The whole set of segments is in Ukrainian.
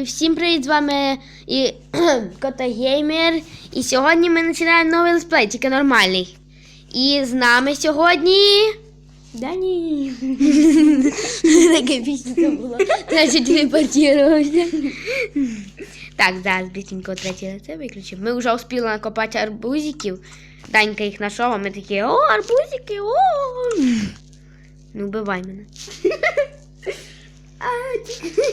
І всім привіт, з вами і Котагеймер. І сьогодні ми починаємо новий летсплей, тільки нормальний. І з нами сьогодні. Дані. Таке пісня було. Значить, телепортувався. Так, зараз быстренько третє лице виключимо. Ми вже успіли накопати арбузиків. Данька їх знайшов, а ми такі, о, арбузики, о. Ну, вбивай мене.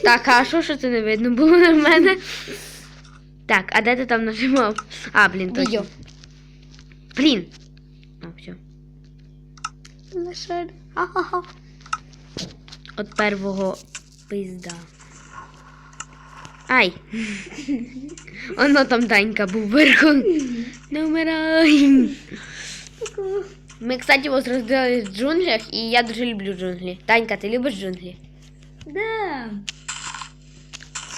Так, а що ж це не видно було на мене? Так, а де ти там нажимав? А, блін, точно. Відео. Блін. А, все. Ха-ха-ха. От первого пизда. Ай. Оно там Данька був вверху. Не вмирай. Ми, кстати, вас розділили в джунглях, і я дуже люблю джунглі. Данька, ти любиш джунглі? Да.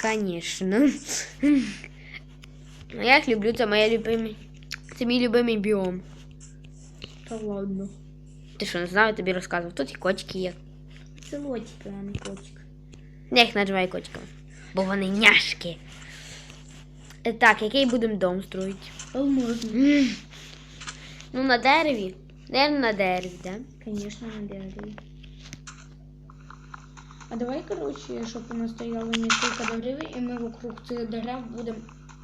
Конечно. Ну, Я їх люблю, це моя любимий. Це мій любимий біом. Та ладно. Ти що, не знаю, тобі розказував. Тут і котики є. Це лотика, а не котик. Я їх називаю котиками. Бо вони няшки. Е, Так, який будемо дом строїти? Ну, на дереві. Наверно, на дереві, да? Конечно, на дереві. А давай, короче, щоб у нас стояло несколько дерев, и мы вокруг цих дерев будем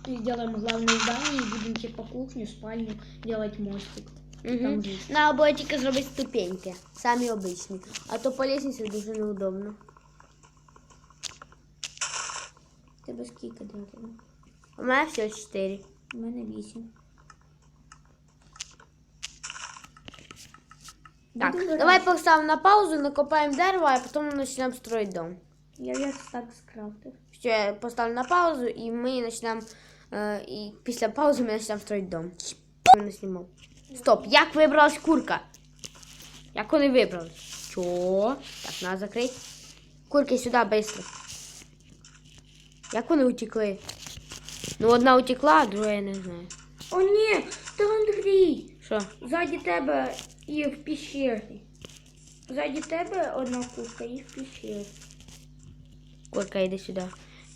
сделаем главное здание и будем типа кухню, спальню делать мостик. Жить. На або тільки зробити ступеньки. Самі обичні. А то по лестниці дуже неудобно. Тебе скільки дерев? У мене все чотири. У мене вісім. Так, Будемо давай грати. поставимо на паузу, накопаємо дерево, а потім почнемо строїти дом. Я як так скрафтив. Все, я поставлю на паузу, і ми почнемо. Е, і після паузи ми почнемо строїти дом. Я. Стоп, як вибралась курка? Як вони вибрались? Чо? Так, треба закрити. Курки сюди швидко. Як вони утекли? Ну, одна утекла, а друга я не знаю. О, ні! Та Андрій! Що? Ззаді тебе і в піщері. Ззаді тебе одна курка і в піщері. Курка, йди сюди.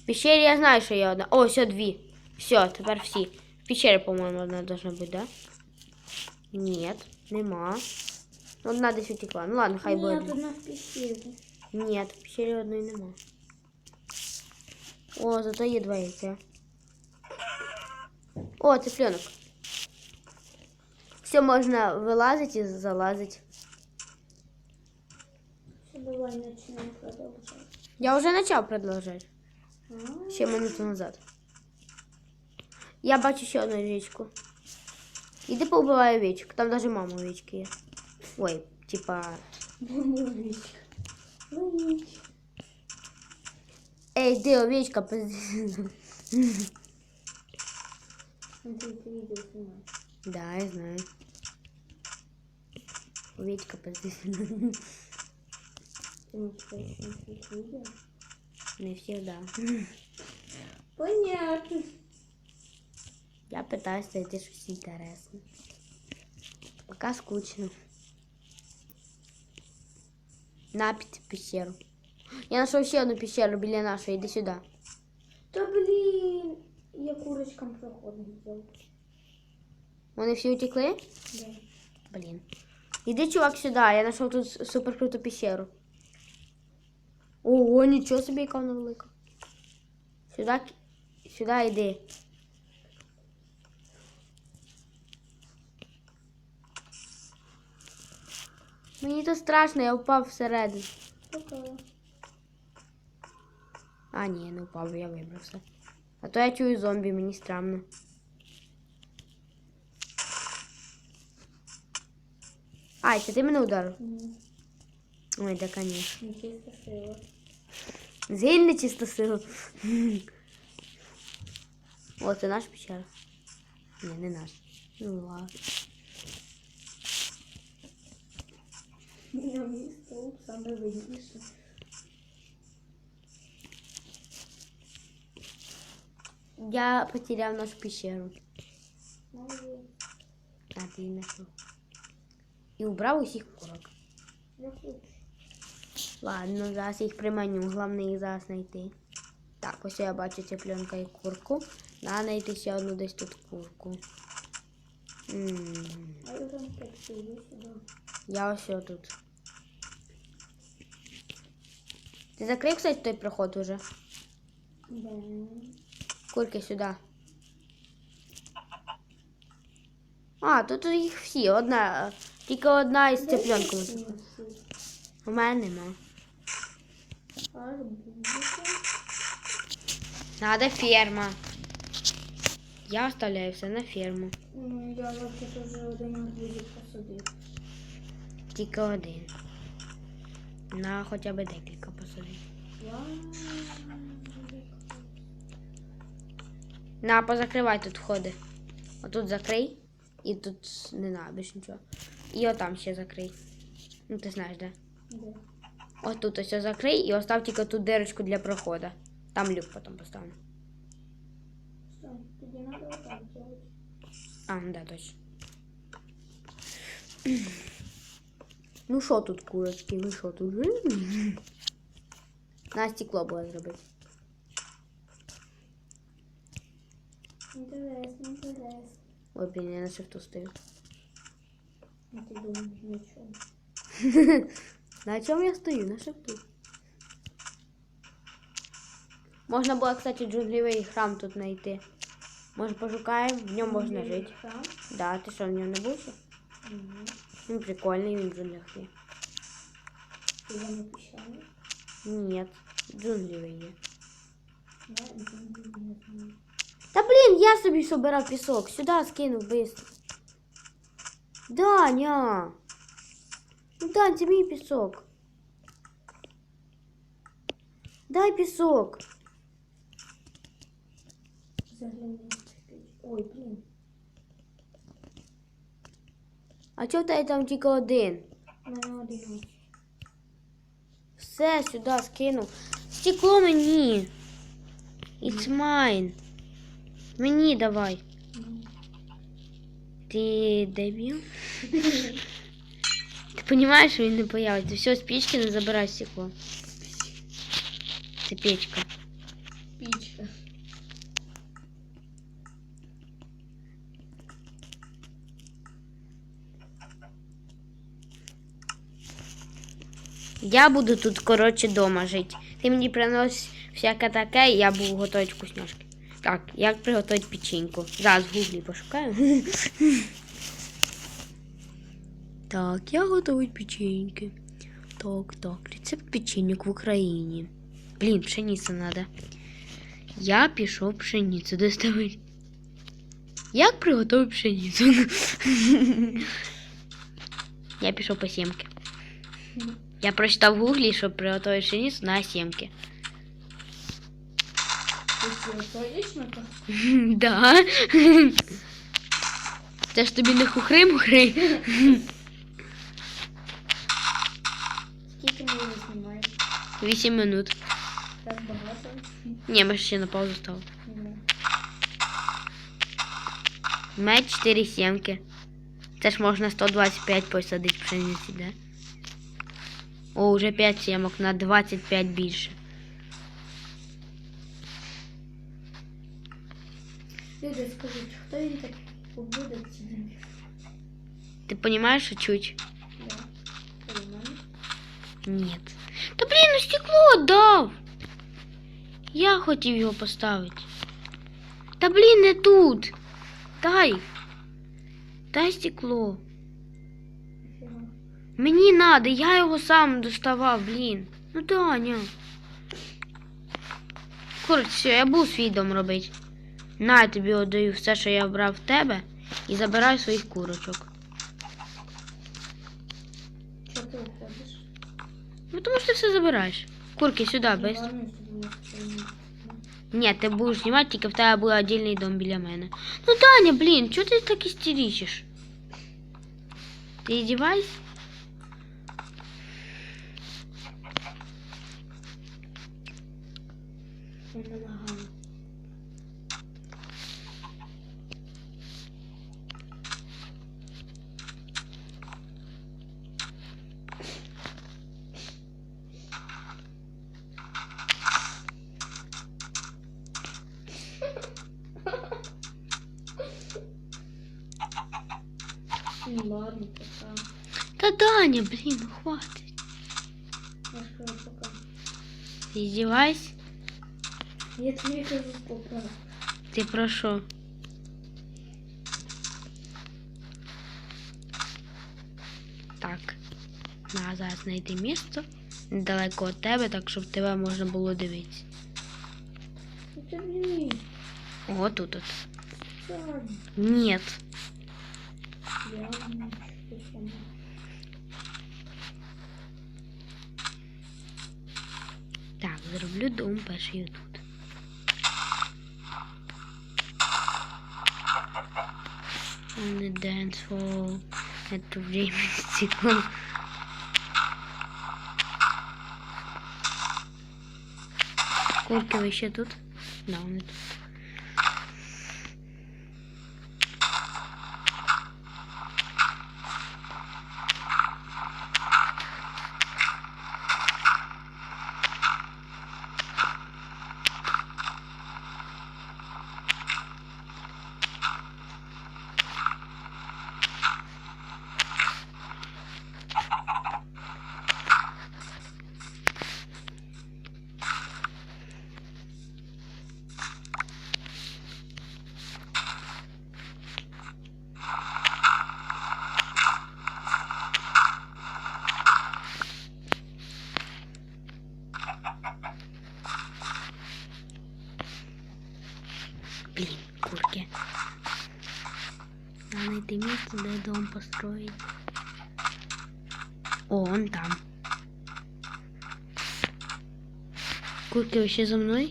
В пещері я знаю, що є одна. О, все, дві. Все, тепер всі. В пещері, по-моєму, одна должна бути, да? Ні, нема. Одна десь утекла. Ну ладно, хай буде. Ні, одна в піщері. Ні, в пещері одної нема. О, зато є два яйця. О, цыпленок. Все, можна вилазити і залазити. Все, давай почнемо продовжувати. Я вже почав продовжувати. Ще минуту назад. Я бачу ще одну овечку. Іди поубивай овечок. Там даже мама овечки є. Ой, типа. Ловичка. Ловичка. Ей, де овечка? Пизди. Андрій, ти відео знімаєш. Да, я знаю. Овечка пизди. Ти не читаєш на відео? Не всегда. Понятно. Я пытаюсь знайти щось інтересне. Пока скучно. На піти в пещеру. Я знайшов ще одну пещеру біля нашої. Іди сюди. Та блін, я курочкам проходить зробив. Вони всі утекли? Да. Блін. Іди, чувак, сюди. Я знайшов тут супер круту пещеру. Ого, нічого собі, яка вона велика. Сюди, сюди йди. Мені тут страшно, я впав всередину. А, ні, не впав, я вибрався. А то я чую зомбі, мені странно. Ай, це ти мене ударив? Ні, Ой, да, конечно. не чисто сила. Згинь чисто силу. О, це наш печера. Ні, не наш. Ну ладно. Я мій стовп саме вигідніше. Я потеряв нашу пещеру. Молодець. А ти її знайшов. І убрав усіх курок. Ладно, зараз їх приманю, головне їх зараз знайти. Так, ось я бачу цыпленка і курку. Надо знайти ще одну десь тут курку. М, сижу. Я ось тут. Ти закрив, кстати, той проход уже? Да. Курки сюди. А, тут їх всі. Одна. Тільки одна із цыпленком. У мене нема. Надо ферма. Я оставляю все на ферму. Ну, я вообще вже один арбузик посадив. Тільки один. На хоча б декілька посадити. Вау. На, позакривай тут входи. Отут закрий. І тут не надо більше нічого. І отам ще закрий. Ну ти знаєш, де? Да. Отут ось закрий і остав тільки ту дирочку для проходу. Там люк потім поставимо. Все, тоді надо отак делать. А, ну да, точно. Ну що тут, курочки, ви що тут? М? На стекло було зробити. Інтересно, інтересно. Ой, блін, я на шифту стою. А ти думаєш, нічого. На чому я стою? На шифту. Можна було, кстати, джунглевий храм тут знайти. Може пошукаємо, в ньому можна жити. Там? Да, ти що, в ньому не був? ще? Ні. Він прикольний, він в джунглях є. Ти я не піщаний? Ні, джунглевий є. Да, не знаю. Та блін, я собі собирав пісок. Сюди скинув быстро. Даня. Ну, Дань, це мій пісок. Дай пісок. Загляни. Ой, блін. А чого в тебе там тільки один? У мене один. Все, сюди скинув. Стекло мені. It's mine. Мені давай. Ти дебіл? Ти розумієш, що він не появиться. Все, з печки не забирай стекло. Це печка. Пічка. Я буду тут, коротше, дома жити. Ти мені приносиш всяке таке, і я буду готувати вкусняшки. Так, як приготувати печеньку? Зараз в гуглі пошукаю. Так, як готують печеньки. Так, так, рецепт печеньок в Україні. Блін, пшениця треба. Я пішов пшеницю доставити. Як приготувати пшеницю? Я пішов по сімки. Я прочитав в гуглі, щоб приготувати пшеницю на сімки. Ти що, точно так? Да. Це ж тобі не хухри-мухри. Скільки ми його знімаємо? 8 минут. Так багато? Ні, ми ще на паузу стали. У мене 4 сімки. Це ж можна 125 посадити пшениці, да? О, вже 5 сімок на 25 більше. Люди, скажіть, хто він так побуде ці дні? Ти розумієш, що чуть? Да. Понимаєш? Нет. Та блін, ну стекло дав. Я хотів його поставити. Та блін, не тут. Дай. Дай стекло. Фіга. Мені надо, я його сам доставав, блін. Ну Таня. Коротше, все, я був свій дом робити. На, я тобі віддаю все, що я брав в тебе, і забираю своїх курочок. Чого ти уходиш? Ну тому що ти все забираєш. Курки сюди, без. Ладно, щоб було спокійно. Ні, ти будеш знімати, тільки в тебе буде віддільний дом біля мене. Ну, Таня, блін, чого ти так істеричиш? Ти здівайся? Я не Ну ладно, пока. Та Даня, блін, ну хватить. Я скажу пока. Ти здівайся? Я тебе кажу пока. Ти про що? Так. На зараз знайти місце недалеко від тебе, так щоб тебе можна було дивитися. Ну ты блин. О, тут от. Ладно. Ні. Ладно. Что сама. Так, зроблю дом перший тут. On the dance floor at the musical. Курки ви ще тут? Да, вони тут. Построїть. О, он там. Курки ви ще за мною?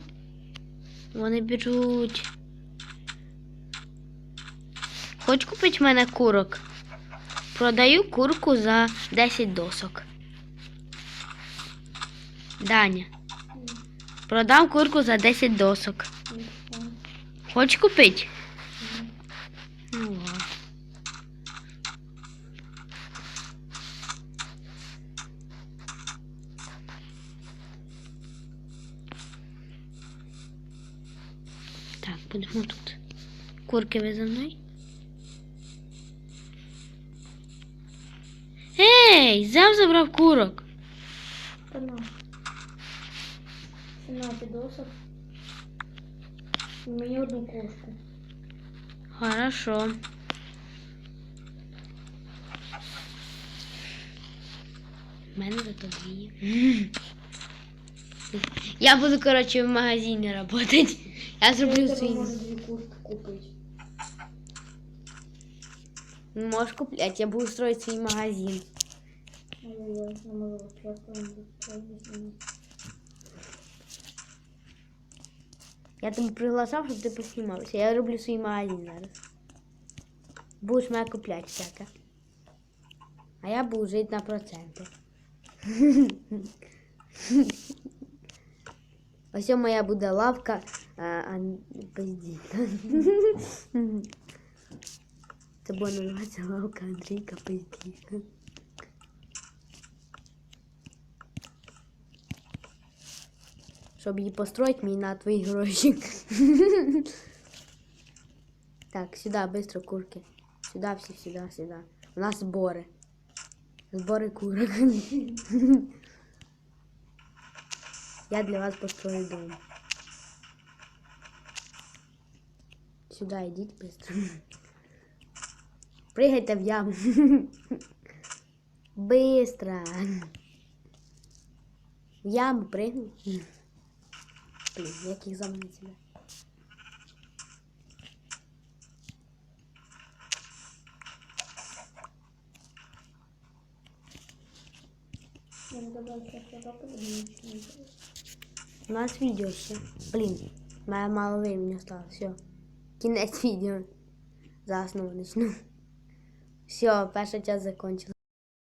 Вони біжуть. Хоч купити в мене курок? Продаю курку за 10 досок. Даня. Продам курку за 10 досок. Ничего. Хочеш купити? Ну ладно. Так, будемо тут. Курки ви за мною? Ей, взяв забрав курок. Канал. 17 досок. У меня одну кошку. Хорошо. У мене зато дві. Я буду, короче, в магазині работать. Я зроблю Я тебе свій. можу дві кошки купити. Можеш купляти, я буду строить свій магазин. Ой-ой-ой, я можу просто не строить. Я тебе приглашав, щоб ти поснімався. Я роблю свій магазин зараз. Будеш мене купляти всяке. А я буду жити на проценти. Ось моя буде лавка, А, а пизді. Це буде називатися лавка Андрійка Пиздіка. Щоб її построить мені на твої гроші. Так, сюда, быстро курки. Сюда, всі, сюда, сюда. У нас збори. Збори курок. Я для вас построю дом. Сюда йдіть быстро. Пригайте в яму. Быстро. В яму пригни. Блін, як їх заманити? Я не добавлю сейчас я попаду, но ничего не делаю. У нас відео ще. Блін, має мало времени осталось. Все. Кінець відео. Основу почну. Все, перша часть закончилась.